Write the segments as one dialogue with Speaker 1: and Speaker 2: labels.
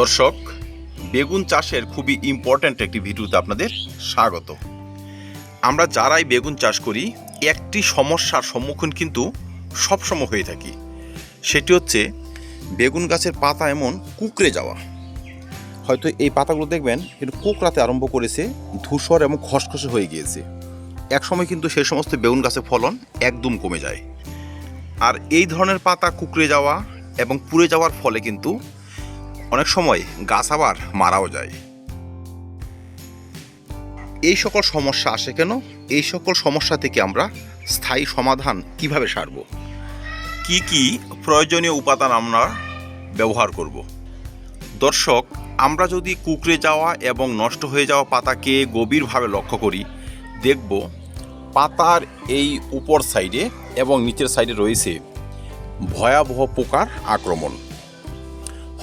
Speaker 1: দর্শক, বেগুন চাষের খুবই ইম্পর্ট্যান্ট একটি ভিডিওতে আপনাদের স্বাগত। আমরা যারাই বেগুন চাষ করি, একটি সমস্যার সম্মুখীন কিন্তু সবসময় হয়ে থাকি। সেটি হচ্ছে, বেগুন গাছের পাতা এমন কুকড়ে যাওয়া। হয়তো এই পাতাগুলো দেখবেন কিন্তু কুকড়াতে আরম্ভ করেছে, ধূসর এবং খসখসে হয়ে গিয়েছে। একসময় কিন্তু সেই সমস্ত বেগুন গাছের ফলন একদম কমে যায়। আর এই ধরনের পাতা কুকড়ে যাওয়া এবং পুড়ে যাওয়ার ফলে কিন্তু অনেক সময় গাছ আবার মারাও যায়। এই সকল সমস্যা আসে কেন? এই সকল সমস্যা থেকে আমরা স্থায়ী সমাধান কীভাবে সারব? কি কি প্রয়োজনীয় উপাদান আমরা ব্যবহার করব? দর্শক, আমরা যদি কুকড়ে যাওয়া এবং নষ্ট হয়ে যাওয়া পাতাকে গভীরভাবে লক্ষ্য করি, দেখব পাতার এই উপর সাইডে এবং নিচের সাইডে রয়েছে ভয়াবহ পোকার আক্রমণ।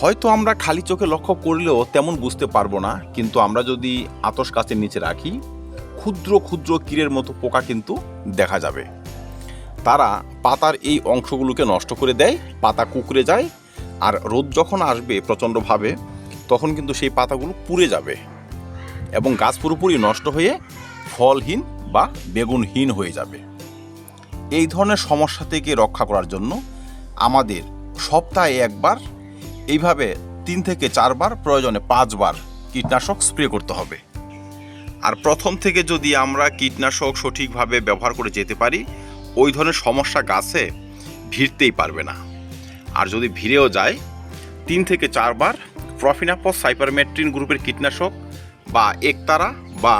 Speaker 1: হয়তো আমরা খালি চোখে লক্ষ্য করলেও তেমন বুঝতে পারব না, কিন্তু আমরা যদি আতস গাছের নিচে রাখি, ক্ষুদ্র ক্ষুদ্র কীরের মতো পোকা কিন্তু দেখা যাবে। তারা পাতার এই অংশগুলোকে নষ্ট করে দেয়, পাতা কুকড়ে যায়, আর রোদ যখন আসবে প্রচণ্ডভাবে, তখন কিন্তু সেই পাতাগুলো পুড়ে যাবে এবং গাছ পুরোপুরি নষ্ট হয়ে ফলহীন বা বেগুনহীন হয়ে যাবে। এই ধরনের সমস্যা থেকে রক্ষা করার জন্য আমাদের সপ্তাহে একবার এইভাবে তিন থেকে চারবার, প্রয়োজনে পাঁচবার কীটনাশক স্প্রে করতে হবে। আর প্রথম থেকে যদি আমরা কীটনাশক সঠিকভাবে ব্যবহার করে যেতে পারি, ওই ধরনের সমস্যা গাছে ভিড়তেই পারবে না। আর যদি ভিড়েও যায়, তিন থেকে চারবার প্রফিনাপস সাইপারমেট্রিন গ্রুপের কীটনাশক বা একতারা বা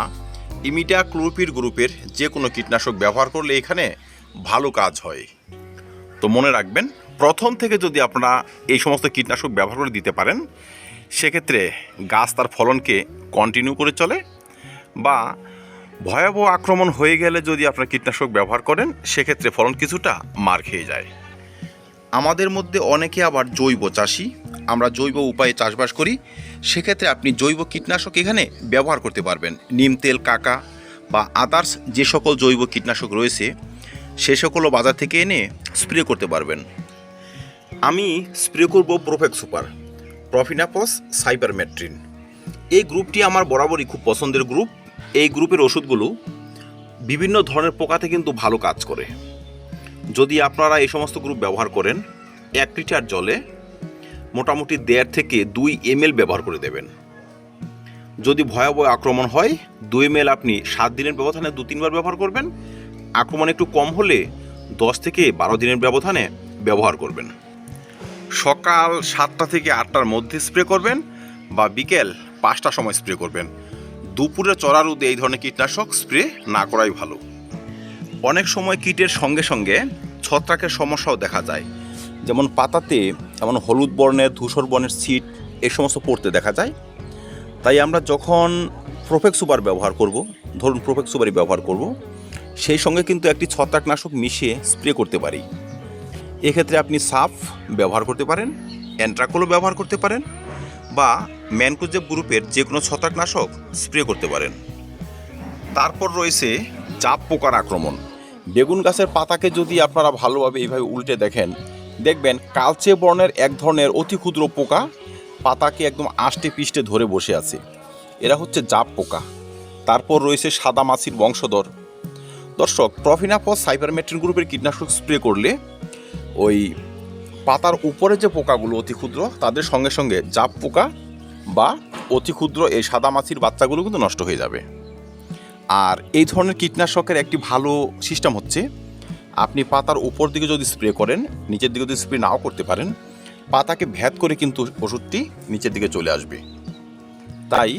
Speaker 1: ইমিডা ক্লোরোপির গ্রুপের যে কোনো কীটনাশক ব্যবহার করলে এখানে ভালো কাজ হয়। তো মনে রাখবেন প্রথম থেকে যদি আপনারা এই সমস্ত কীটনাশক ব্যবহার করে দিতে পারেন, সেক্ষেত্রে গাছ তার ফলনকে কন্টিনিউ করে চলে বা ভয়াবহ আক্রমণ হয়ে গেলে যদি আপনারা কীটনাশক ব্যবহার করেন, সেক্ষেত্রে ফলন কিছুটা মার খেয়ে যায়। আমাদের মধ্যে অনেকে আবার জৈব চাষি। আমরা জৈব উপায়ে চাষবাস করি। সেক্ষেত্রে আপনি জৈব কীটনাশক এখানে ব্যবহার করতে পারবেন। নিম তেল, কাকা বা আদার্স যে সকল জৈব কীটনাশক রয়েছে, সে সকলও বাজার থেকে এনে স্প্রে করতে পারবেন। আমি স্প্রে করব প্রোফেক্ট সুপার প্রফিনাপস সাইপারমেট্রিন এই গ্রুপটি আমার বরাবরই খুব পছন্দের গ্রুপ। এই গ্রুপের ওষুধগুলো বিভিন্ন ধরনের পোকাতে কিন্তু ভালো কাজ করে। যদি আপনারা এই সমস্ত গ্রুপ ব্যবহার করেন, এক লিটার জলে মোটামুটি দেড় থেকে দুই এমএল ব্যবহার করে দেবেন। যদি ভয়াবহ আক্রমণ হয়, দুই এমএল আপনি সাত দিনের ব্যবধানে দু তিনবার ব্যবহার করবেন। আক্রমণ একটু কম হলে দশ থেকে বারো দিনের ব্যবধানে ব্যবহার করবেন। সকাল সাতটা থেকে আটটার মধ্যে স্প্রে করবেন বা বিকেল পাঁচটার সময় স্প্রে করবেন। দুপুরে চড়া রোদে এই ধরনের কীটনাশক স্প্রে না করাই ভালো। অনেক সময় কীটের সঙ্গে সঙ্গে ছত্রাকের সমস্যাও দেখা যায়। যেমন পাতাতে যেমন হলুদ বর্ণের, ধূসর বর্ণের সিট এই সমস্ত পড়তে দেখা যায়। তাই আমরা যখন প্রোফেক্ট সুপার ব্যবহার করব, ধরুন প্রোফেক্ট সুপারই ব্যবহার করব, সেই সঙ্গে কিন্তু একটি ছত্রাকনাশক মিশিয়ে স্প্রে করতে পারি। এক্ষেত্রে আপনি সাফ ব্যবহার করতে পারেন, অ্যান্ট্রাকোলও ব্যবহার করতে পারেন, বা ম্যানকোজেব গ্রুপের যে কোনো ছত্রাকনাশক স্প্রে করতে পারেন। তারপর রয়েছে জাপ পোকার আক্রমণ। বেগুন গাছের পাতাকে যদি আপনারা ভালোভাবে এইভাবে উল্টে দেখেন, দেখবেন কালচে বর্ণের এক ধরনের অতি ক্ষুদ্র পোকা পাতাকে একদম আষ্টে পিষ্টে ধরে বসে আছে। এরা হচ্ছে জাপ পোকা। তারপর রয়েছে সাদা মাছির বংশধর। দর্শক প্রফিনাপস সাইপারমেট্রিন গ্রুপের কীটনাশক স্প্রে করলে ওই পাতার উপরে যে পোকাগুলো অতি ক্ষুদ্র, তাদের সঙ্গে সঙ্গে জাপ পোকা বা অতি ক্ষুদ্র এই সাদা মাছির বাচ্চাগুলো কিন্তু নষ্ট হয়ে যাবে। আর এই ধরনের কীটনাশকের একটি ভালো সিস্টেম হচ্ছে, আপনি পাতার উপর দিকে যদি স্প্রে করেন, নিচের দিকে যদি স্প্রে নাও করতে পারেন, পাতাকে ভেদ করে কিন্তু ওষুধটি নিচের দিকে চলে আসবে। তাই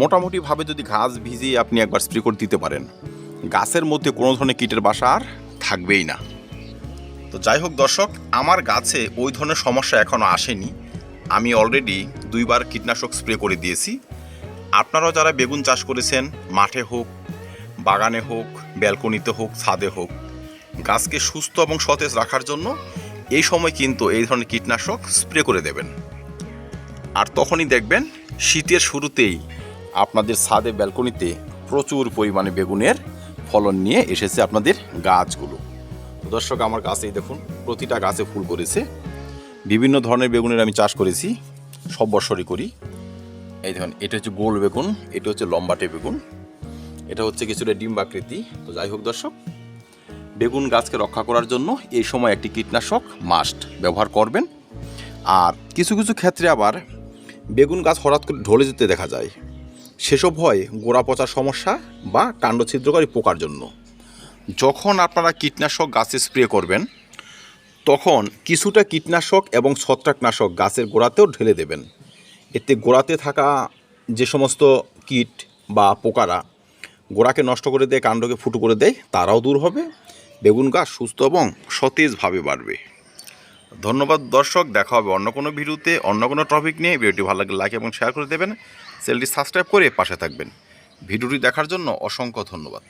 Speaker 1: মোটামুটিভাবে যদি ঘাস ভিজিয়ে আপনি একবার স্প্রে করে দিতে পারেন, গাছের মধ্যে কোনো ধরনের কীটের বাসা আর থাকবেই না। তো যাই হোক দর্শক, আমার গাছে ওই ধরনের সমস্যা এখনও আসেনি। আমি অলরেডি দুইবার কীটনাশক স্প্রে করে দিয়েছি। আপনারাও যারা বেগুন চাষ করেছেন, মাঠে হোক, বাগানে হোক, ব্যালকনিতে হোক, ছাদে হোক, গাছকে সুস্থ এবং সতেজ রাখার জন্য এই সময় কিন্তু এই ধরনের কীটনাশক স্প্রে করে দেবেন। আর তখনই দেখবেন, শীতের শুরুতেই আপনাদের ছাদে, ব্যালকনিতে প্রচুর পরিমাণে বেগুনের ফলন নিয়ে এসেছে আপনাদের গাছগুলো। দর্শক আমার গাছেই দেখুন, প্রতিটা গাছে ফুল করেছে। বিভিন্ন ধরনের বেগুনের আমি চাষ করেছি, সব বছরই করি। এই দেখুন, এটা হচ্ছে গোল বেগুন, এটা হচ্ছে লম্বাটে বেগুন, এটা হচ্ছে কিছুটা ডিম্বাকৃতি তো যাই হোক দর্শক, বেগুন গাছকে রক্ষা করার জন্য এই সময় একটি কীটনাশক মাস্ট ব্যবহার করবেন। আর কিছু কিছু ক্ষেত্রে আবার বেগুন গাছ হঠাৎ করে ঢলে যেতে দেখা যায়। সেসব হয় গোড়া পচার সমস্যা বা কাণ্ড ছিদ্রকারী পোকার জন্য। যখন আপনারা কীটনাশক গাছে স্প্রে করবেন, তখন কিছুটা কীটনাশক এবং ছত্রাকনাশক গাছের গোড়াতেও ঢেলে দেবেন। এতে গোড়াতে থাকা যে সমস্ত কীট বা পোকারা গোড়াকে নষ্ট করে দেয়, কাণ্ডকে ফুটো করে দেয়, তারাও দূর হবে, বেগুন গাছ সুস্থ এবং সতেজভাবে বাড়বে। ধন্যবাদ দর্শক, দেখা হবে অন্য কোনো ভিডিওতে, অন্য কোনো টপিক নিয়ে। ভিডিওটি ভালো লাগলে লাইক এবং শেয়ার করে দেবেন। চ্যানেলটি সাবস্ক্রাইব করে পাশে থাকবেন। ভিডিওটি দেখার জন্য অসংখ্য ধন্যবাদ।